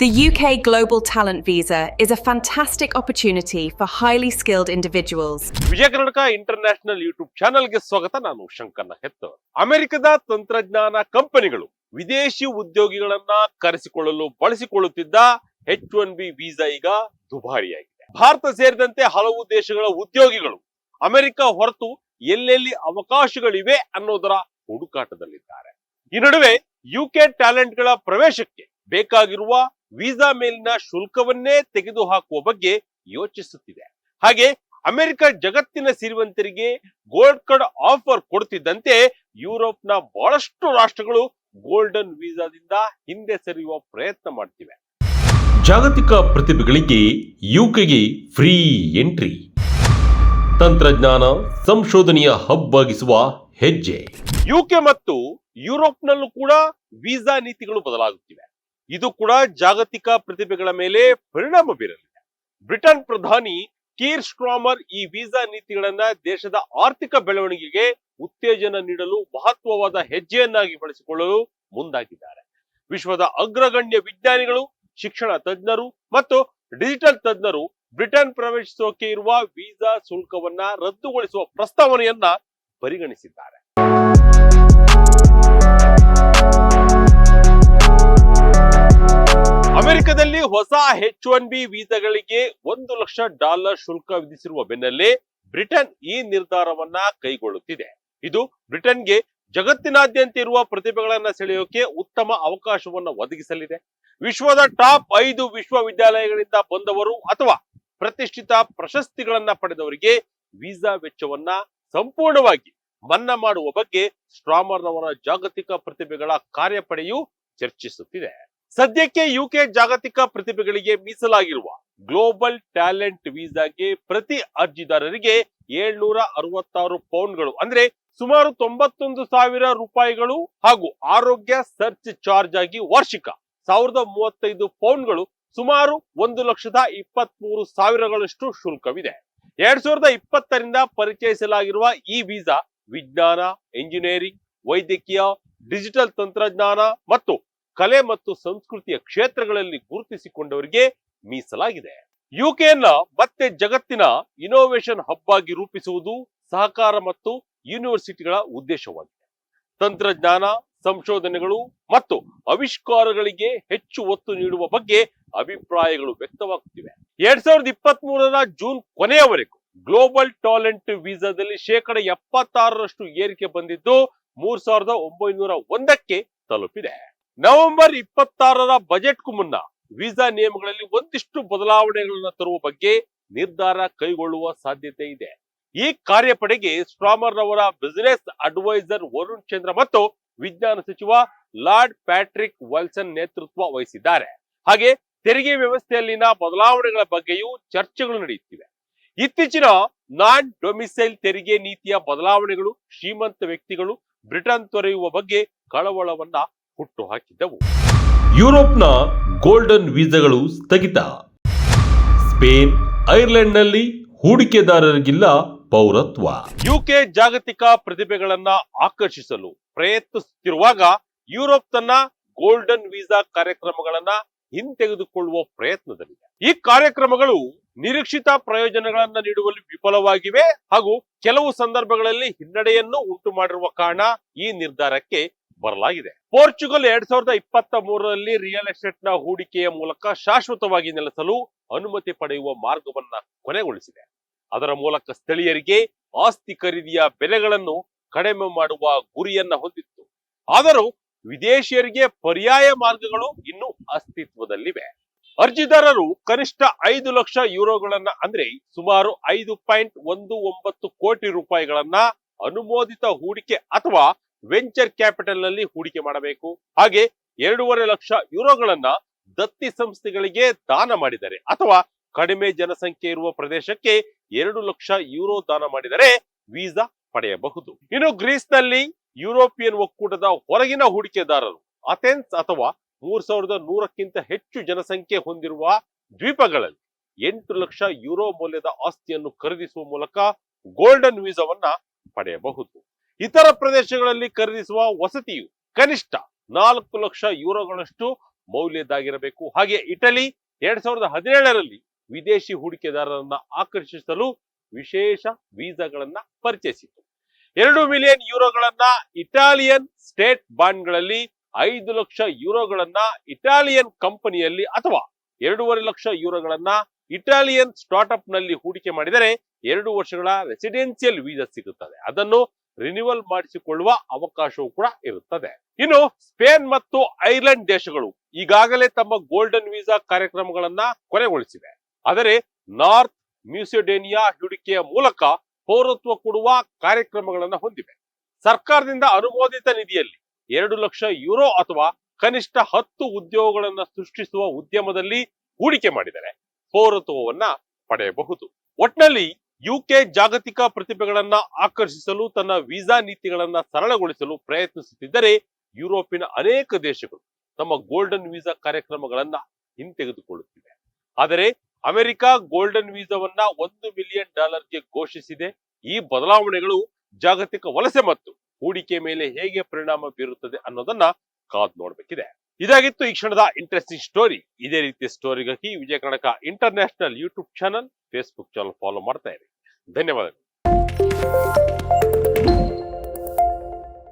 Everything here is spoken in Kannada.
The UK Global Talent Visa is a fantastic opportunity for highly skilled individuals. Vijaya international YouTube ಚಾನೆಲ್ಗೆ ಸ್ವಾಗತ. ನಾನು ಶಂಕರ್ನ ಹೆತ್ತು ಅಮೆರಿಕದ ತಂತ್ರಜ್ಞಾನ ಕಂಪನಿಗಳು ವಿದೇಶಿ ಉದ್ಯೋಗಿಗಳನ್ನ ಕರೆಸಿಕೊಳ್ಳಲು ಬಳಸಿಕೊಳ್ಳುತ್ತಿದ್ದ ಎಚ್ ಒನ್ ಬಿ ವೀಸಾ ಈಗ ದುಬಾರಿಯಾಗಿದೆ. ಭಾರತ ಸೇರಿದಂತೆ ಹಲವು ದೇಶಗಳ ಉದ್ಯೋಗಿಗಳು ಅಮೆರಿಕ ಹೊರತು ಎಲ್ಲೆಲ್ಲಿ ಅವಕಾಶಗಳಿವೆ ಅನ್ನೋದರ ಹುಡುಕಾಟದಲ್ಲಿದ್ದಾರೆ. ಈ ನಡುವೆ ಯುಕೆ ಟ್ಯಾಲೆಂಟ್ಗಳ ಪ್ರವೇಶಕ್ಕೆ ಬೇಕಾಗಿರುವ ವೀಸಾ ಮೇಲಿನ ಶುಲ್ಕವನ್ನೇ ತೆಗೆದುಹಾಕುವ ಬಗ್ಗೆ ಯೋಚಿಸುತ್ತಿದೆ. ಹಾಗೆ ಅಮೆರಿಕ ಜಗತ್ತಿನ ಸಿರಿವಂತರಿಗೆ ಗೋಲ್ಡ್ ಕಾರ್ಡ್ ಆಫರ್ ಕೊಡ್ತಿದ್ದಂತೆ ಯುರೋಪ್ನ ಬಹಳಷ್ಟು ರಾಷ್ಟ್ರಗಳು ಗೋಲ್ಡನ್ ವೀಸಾದಿಂದ ಹಿಂದೆ ಸರಿಯುವ ಪ್ರಯತ್ನ ಮಾಡ್ತಿವೆ. ಜಾಗತಿಕ ಪ್ರತಿಭೆಗಳಿಗೆ ಯುಕೆಗೆ ಫ್ರೀ ಎಂಟ್ರಿ. ತಂತ್ರಜ್ಞಾನ ಸಂಶೋಧನೆಯ ಹಬ್ ಆಗಿಸುವ ಹೆಜ್ಜೆ. ಯುಕೆ ಮತ್ತು ಯುರೋಪ್ನಲ್ಲೂ ಕೂಡ ವೀಸಾ ನೀತಿಗಳು ಬದಲಾಗುತ್ತಿವೆ. ಇದು ಕೂಡ ಜಾಗತಿಕ ಪ್ರತಿಭೆಗಳ ಮೇಲೆ ಪರಿಣಾಮ ಬೀರಲಿದೆ. ಬ್ರಿಟನ್ ಪ್ರಧಾನಿ ಕೀರ್ ಸ್ಟ್ರಾಮರ್ ಈ ವೀಸಾ ನೀತಿಗಳನ್ನ ದೇಶದ ಆರ್ಥಿಕ ಬೆಳವಣಿಗೆಗೆ ಉತ್ತೇಜನ ನೀಡಲು ಮಹತ್ವವಾದ ಹೆಜ್ಜೆಯನ್ನಾಗಿ ಬಳಸಿಕೊಳ್ಳಲು ಮುಂದಾಗಿದ್ದಾರೆ. ವಿಶ್ವದ ಅಗ್ರಗಣ್ಯ ವಿಜ್ಞಾನಿಗಳು, ಶಿಕ್ಷಣ ತಜ್ಞರು ಮತ್ತು ಡಿಜಿಟಲ್ ತಜ್ಞರು ಬ್ರಿಟನ್ ಪ್ರವೇಶಿಸೋಕೆ ಇರುವ ವೀಸಾ ಶುಲ್ಕವನ್ನ ರದ್ದುಗೊಳಿಸುವ ಪ್ರಸ್ತಾವನೆಯನ್ನ ಪರಿಗಣಿಸಿದ್ದಾರೆ. ಅಮೆರಿಕದಲ್ಲಿ ಹೊಸ ಎಚ್ ಒನ್ ಬಿ ವೀಸಾಗಳಿಗೆ ಒಂದು ಲಕ್ಷ ಡಾಲರ್ ಶುಲ್ಕ ವಿಧಿಸಿರುವ ಬೆನ್ನಲ್ಲೇ ಬ್ರಿಟನ್ ಈ ನಿರ್ಧಾರವನ್ನ ಕೈಗೊಳ್ಳುತ್ತಿದೆ. ಇದು ಬ್ರಿಟನ್ಗೆ ಜಗತ್ತಿನಾದ್ಯಂತ ಇರುವ ಪ್ರತಿಭೆಗಳನ್ನ ಸೆಳೆಯೋಕೆ ಉತ್ತಮ ಅವಕಾಶವನ್ನು ಒದಗಿಸಲಿದೆ. ವಿಶ್ವದ ಟಾಪ್ ಐದು ವಿಶ್ವವಿದ್ಯಾಲಯಗಳಿಂದ ಬಂದವರು ಅಥವಾ ಪ್ರತಿಷ್ಠಿತ ಪ್ರಶಸ್ತಿಗಳನ್ನ ಪಡೆದವರಿಗೆ ವೀಸಾ ವೆಚ್ಚವನ್ನ ಸಂಪೂರ್ಣವಾಗಿ ಮನ್ನಾ ಮಾಡುವ ಬಗ್ಗೆ ಸ್ಟ್ರಾಮರ್ ಅವರ ಜಾಗತಿಕ ಪ್ರತಿಭೆಗಳ ಕಾರ್ಯಪಡೆಯು ಚರ್ಚಿಸುತ್ತಿದೆ. ಸದ್ಯಕ್ಕೆ ಯುಕೆ ಜಾಗತಿಕ ಪ್ರತಿಭೆಗಳಿಗೆ ಮೀಸಲಾಗಿರುವ ಗ್ಲೋಬಲ್ ಟ್ಯಾಲೆಂಟ್ ವೀಸಾಗೆ ಪ್ರತಿ ಅರ್ಜಿದಾರರಿಗೆ ಏಳ್ನೂರ ಅರವತ್ತಾರು ಪೌಂಡ್ಗಳು, ಅಂದ್ರೆ ಸುಮಾರು ತೊಂಬತ್ತೊಂದು ಸಾವಿರ ರೂಪಾಯಿಗಳು ಹಾಗೂ ಆರೋಗ್ಯ ಸರ್ಚ್ ಚಾರ್ಜ್ ಆಗಿ ವಾರ್ಷಿಕ ಸಾವಿರದ ಮೂವತ್ತೈದು ಪೌಂಡ್ಗಳು ಸುಮಾರು ಒಂದು ಲಕ್ಷದ ಇಪ್ಪತ್ತ್ ಮೂರು ಸಾವಿರಗಳಷ್ಟು ಶುಲ್ಕವಿದೆ. ಎರಡ್ ಸಾವಿರದ ಇಪ್ಪತ್ತರಿಂದ ಪರಿಚಯಿಸಲಾಗಿರುವ ಈ ವೀಸಾ ವಿಜ್ಞಾನ ಎಂಜಿನಿಯರಿಂಗ್ ವೈದ್ಯಕೀಯ ಡಿಜಿಟಲ್ ತಂತ್ರಜ್ಞಾನ ಮತ್ತು ಕಲೆ ಮತ್ತು ಸಂಸ್ಕೃತಿಯ ಕ್ಷೇತ್ರಗಳಲ್ಲಿ ಗುರುತಿಸಿಕೊಂಡವರಿಗೆ ಮೀಸಲಾಗಿದೆ. ಯುಕೆಯನ್ನ ಮತ್ತೆ ಜಗತ್ತಿನ ಇನೋವೇಷನ್ ಹಬ್ ಆಗಿ ರೂಪಿಸುವುದು ಸಹಕಾರ ಮತ್ತು ಯೂನಿವರ್ಸಿಟಿಗಳ ಉದ್ದೇಶವಾಗಿದೆ. ತಂತ್ರಜ್ಞಾನ, ಸಂಶೋಧನೆಗಳು ಮತ್ತು ಆವಿಷ್ಕಾರಗಳಿಗೆ ಹೆಚ್ಚು ಒತ್ತು ನೀಡುವ ಬಗ್ಗೆ ಅಭಿಪ್ರಾಯಗಳು ವ್ಯಕ್ತವಾಗುತ್ತಿವೆ. ಎರಡ್ ಸಾವಿರದ ಇಪ್ಪತ್ತ್ ಮೂರರ ಜೂನ್ ಕೊನೆಯವರೆಗೂ ಗ್ಲೋಬಲ್ ಟಾಲೆಂಟ್ ವೀಸಾದಲ್ಲಿ ಶೇಕಡ ಎಪ್ಪತ್ತಾರರಷ್ಟು ಏರಿಕೆ ಬಂದಿದ್ದು ಮೂರ್ ಸಾವಿರದ ಒಂಬೈನೂರ ಒಂದಕ್ಕೆ ತಲುಪಿದೆ. ನವೆಂಬರ್ ಇಪ್ಪತ್ತಾರರ ಬಜೆಟ್ಗೂ ಮುನ್ನ ವೀಸಾ ನಿಯಮಗಳಲ್ಲಿ ಒಂದಿಷ್ಟು ಬದಲಾವಣೆಗಳನ್ನು ತರುವ ಬಗ್ಗೆ ನಿರ್ಧಾರ ಕೈಗೊಳ್ಳುವ ಸಾಧ್ಯತೆ ಇದೆ. ಈ ಕಾರ್ಯಪಡೆಗೆ ಸ್ಟ್ರಾಮರ್ ಅವರ ಬಿಸಿನೆಸ್ ಅಡ್ವೈಸರ್ ವರುಣ್ ಚಂದ್ರ ಮತ್ತು ವಿಜ್ಞಾನ ಸಚಿವ ಲಾರ್ಡ್ ಪ್ಯಾಟ್ರಿಕ್ ವಲ್ಸನ್ ನೇತೃತ್ವ ವಹಿಸಿದ್ದಾರೆ. ಹಾಗೆ ತೆರಿಗೆ ವ್ಯವಸ್ಥೆಯಲ್ಲಿನ ಬದಲಾವಣೆಗಳ ಬಗ್ಗೆಯೂ ಚರ್ಚೆಗಳು ನಡೆಯುತ್ತಿವೆ. ಇತ್ತೀಚಿನ ನಾನ್ ಡೊಮಿಸೈಲ್ ತೆರಿಗೆ ನೀತಿಯ ಬದಲಾವಣೆಗಳು ಶ್ರೀಮಂತ ವ್ಯಕ್ತಿಗಳು ಬ್ರಿಟನ್ ತೊರೆಯುವ ಬಗ್ಗೆ ಕಳವಳವನ್ನ ಹುಟ್ಟು ಹಾಕಿದ್ದವು. ಯುರೋಪ್ನ ಗೋಲ್ಡನ್ ವೀಸಾಗಳು ಸ್ಥಗಿತ. ಸ್ಪೇನ್ ಐರ್ಲೆಂಡ್ನಲ್ಲಿ ಹೂಡಿಕೆದಾರರಿಗಿಲ್ಲ ಪೌರತ್ವ. ಯುಕೆ ಜಾಗತಿಕ ಪ್ರತಿಭೆಗಳನ್ನ ಆಕರ್ಷಿಸಲು ಪ್ರಯತ್ನಿಸುತ್ತಿರುವಾಗ ಯುರೋಪ್ ತನ್ನ ಗೋಲ್ಡನ್ ವೀಸಾ ಕಾರ್ಯಕ್ರಮಗಳನ್ನ ಹಿಂತೆಗೆದುಕೊಳ್ಳುವ ಪ್ರಯತ್ನದಲ್ಲಿದೆ. ಈ ಕಾರ್ಯಕ್ರಮಗಳು ನಿರೀಕ್ಷಿತ ಪ್ರಯೋಜನಗಳನ್ನ ನೀಡುವಲ್ಲಿ ವಿಫಲವಾಗಿವೆ ಹಾಗೂ ಕೆಲವು ಸಂದರ್ಭಗಳಲ್ಲಿ ಹಿನ್ನಡೆಯನ್ನು ಉಂಟು ಮಾಡಿರುವ ಕಾರಣ ಈ ನಿರ್ಧಾರಕ್ಕೆ ಬರಲಾಗಿದೆ. ಪೋರ್ಚುಗಲ್ ಎರಡ್ ಸಾವಿರದ ಇಪ್ಪತ್ತ ಮೂರರಲ್ಲಿ ರಿಯಲ್ ಎಸ್ಟೇಟ್ನ ಹೂಡಿಕೆಯ ಮೂಲಕ ಶಾಶ್ವತವಾಗಿ ನೆಲೆಸಲು ಅನುಮತಿ ಪಡೆಯುವ ಮಾರ್ಗವನ್ನ ಕೊನೆಗೊಳಿಸಿದೆ. ಅದರ ಮೂಲಕ ಸ್ಥಳೀಯರಿಗೆ ಆಸ್ತಿ ಖರೀದಿಯ ಬೆಲೆಗಳನ್ನು ಕಡಿಮೆ ಮಾಡುವ ಗುರಿಯನ್ನ ಹೊಂದಿತ್ತು. ಆದರೂ ವಿದೇಶಿಯರಿಗೆ ಪರ್ಯಾಯ ಮಾರ್ಗಗಳು ಇನ್ನೂ ಅಸ್ತಿತ್ವದಲ್ಲಿವೆ. ಅರ್ಜಿದಾರರು ಕನಿಷ್ಠ ಐದು ಲಕ್ಷ ಯೂರೋಗಳನ್ನ ಅಂದ್ರೆ ಸುಮಾರು ಐದು ಪಾಯಿಂಟ್ ಒಂದು ಒಂಬತ್ತು ಕೋಟಿ ರೂಪಾಯಿಗಳನ್ನ ಅನುಮೋದಿತ ಹೂಡಿಕೆ ಅಥವಾ ವೆಂಚರ್ ಕ್ಯಾಪಿಟಲ್ನಲ್ಲಿ ಹೂಡಿಕೆ ಮಾಡಬೇಕು. ಹಾಗೆ ಎರಡೂವರೆ ಲಕ್ಷ ಯುರೋಗಳನ್ನ ದತ್ತಿ ಸಂಸ್ಥೆಗಳಿಗೆ ದಾನ ಮಾಡಿದರೆ ಅಥವಾ ಕಡಿಮೆ ಜನಸಂಖ್ಯೆ ಇರುವ ಪ್ರದೇಶಕ್ಕೆ ಎರಡು ಲಕ್ಷ ಯುರೋ ದಾನ ಮಾಡಿದರೆ ವೀಸಾ ಪಡೆಯಬಹುದು. ಇನ್ನು ಗ್ರೀಸ್ನಲ್ಲಿ ಯುರೋಪಿಯನ್ ಒಕ್ಕೂಟದ ಹೊರಗಿನ ಹೂಡಿಕೆದಾರರು ಅಥೆನ್ಸ್ ಅಥವಾ ಮೂರ್ ಸಾವಿರದ ನೂರಕ್ಕಿಂತ ಹೆಚ್ಚು ಜನಸಂಖ್ಯೆ ಹೊಂದಿರುವ ದ್ವೀಪಗಳಲ್ಲಿ ಎಂಟು ಲಕ್ಷ ಯುರೋ ಮೌಲ್ಯದ ಆಸ್ತಿಯನ್ನು ಖರೀದಿಸುವ ಮೂಲಕ ಗೋಲ್ಡನ್ ವೀಸಾವನ್ನ ಪಡೆಯಬಹುದು. ಇತರ ಪ್ರದೇಶಗಳಲ್ಲಿ ಖರೀದಿಸುವ ವಸತಿಯು ಕನಿಷ್ಠ ನಾಲ್ಕು ಲಕ್ಷ ಯೂರೋಗಳಷ್ಟು ಮೌಲ್ಯದ್ದಾಗಿರಬೇಕು. ಹಾಗೆ ಇಟಲಿ ಎರಡ್ ಸಾವಿರದ ಹದಿನೇಳರಲ್ಲಿ ವಿದೇಶಿ ಹೂಡಿಕೆದಾರರನ್ನ ಆಕರ್ಷಿಸಲು ವಿಶೇಷ ವೀಸಾಗಳನ್ನ ಪರಿಚಯಿಸಿತು. ಎರಡು ಮಿಲಿಯನ್ ಯೂರೋಗಳನ್ನ ಇಟಾಲಿಯನ್ ಸ್ಟೇಟ್ ಬಾಂಡ್ಗಳಲ್ಲಿ ಐದು ಲಕ್ಷ ಯೂರೋಗಳನ್ನ ಇಟಾಲಿಯನ್ ಕಂಪನಿಯಲ್ಲಿ ಅಥವಾ ಎರಡೂವರೆ ಲಕ್ಷ ಯೂರೋಗಳನ್ನ ಇಟಾಲಿಯನ್ ಸ್ಟಾರ್ಟ್ಅಪ್ನಲ್ಲಿ ಹೂಡಿಕೆ ಮಾಡಿದರೆ ಎರಡು ವರ್ಷಗಳ ರೆಸಿಡೆನ್ಸಿಯಲ್ ವೀಸಾ ಸಿಗುತ್ತದೆ. ಅದನ್ನು ರಿನ್ಯೂವಲ್ ಮಾಡಿಸಿಕೊಳ್ಳುವ ಅವಕಾಶವೂ ಕೂಡ ಇರುತ್ತದೆ. ಇನ್ನು ಸ್ಪೇನ್ ಮತ್ತು ಐರ್ಲೆಂಡ್ ದೇಶಗಳು ಈಗಾಗಲೇ ತಮ್ಮ ಗೋಲ್ಡನ್ ವೀಸಾ ಕಾರ್ಯಕ್ರಮಗಳನ್ನ ಕೊನೆಗೊಳಿಸಿವೆ. ಆದರೆ ನಾರ್ತ್ ಮ್ಯೂಸಿಡೇನಿಯಾ ಹೂಡಿಕೆಯ ಮೂಲಕ ಪೌರತ್ವ ಕೊಡುವ ಕಾರ್ಯಕ್ರಮಗಳನ್ನ ಹೊಂದಿವೆ. ಸರ್ಕಾರದಿಂದ ಅನುಮೋದಿತ ನಿಧಿಯಲ್ಲಿ ಎರಡು ಲಕ್ಷ ಯುರೋ ಅಥವಾ ಕನಿಷ್ಠ ಹತ್ತು ಉದ್ಯೋಗಗಳನ್ನು ಸೃಷ್ಟಿಸುವ ಉದ್ಯಮದಲ್ಲಿ ಹೂಡಿಕೆ ಮಾಡಿದರೆ ಪೌರತ್ವವನ್ನ ಪಡೆಯಬಹುದು. ಒಟ್ನಲ್ಲಿ ಯುಕೆ ಜಾಗತಿಕ ಪ್ರತಿಭೆಗಳನ್ನ ಆಕರ್ಷಿಸಲು, ತನ್ನ ವೀಸಾ ನೀತಿಗಳನ್ನ ಸರಳಗೊಳಿಸಲು ಪ್ರಯತ್ನಿಸುತ್ತಿದ್ದರೆ ಯುರೋಪಿನ ಅನೇಕ ದೇಶಗಳು ತಮ್ಮ ಗೋಲ್ಡನ್ ವೀಸಾ ಕಾರ್ಯಕ್ರಮಗಳನ್ನ ಹಿಂತೆಗೆದುಕೊಳ್ಳುತ್ತಿವೆ. ಆದರೆ ಅಮೆರಿಕ ಗೋಲ್ಡನ್ ವೀಸಾವನ್ನ ಒಂದು ಮಿಲಿಯನ್ ಡಾಲರ್ಗೆ ಘೋಷಿಸಿದೆ. ಈ ಬದಲಾವಣೆಗಳು ಜಾಗತಿಕ ವಲಸೆ ಮತ್ತು ಹೂಡಿಕೆ ಮೇಲೆ ಹೇಗೆ ಪರಿಣಾಮ ಬೀರುತ್ತದೆ ಅನ್ನೋದನ್ನ ಕಾದ್ ನೋಡ್ಬೇಕಿದೆ. ಇದಾಗಿತ್ತು ಈ ಕ್ಷಣದ ಇಂಟ್ರೆಸ್ಟಿಂಗ್ ಸ್ಟೋರಿ ಇದೇ ರೀತಿ ಸ್ಟೋರಿಗಾಗಿ Vijaya Karnataka international YouTube channel Facebook channel follow ಮಾಡ್ತಾ ಇರಿ. ಧನ್ಯವಾದಗಳು.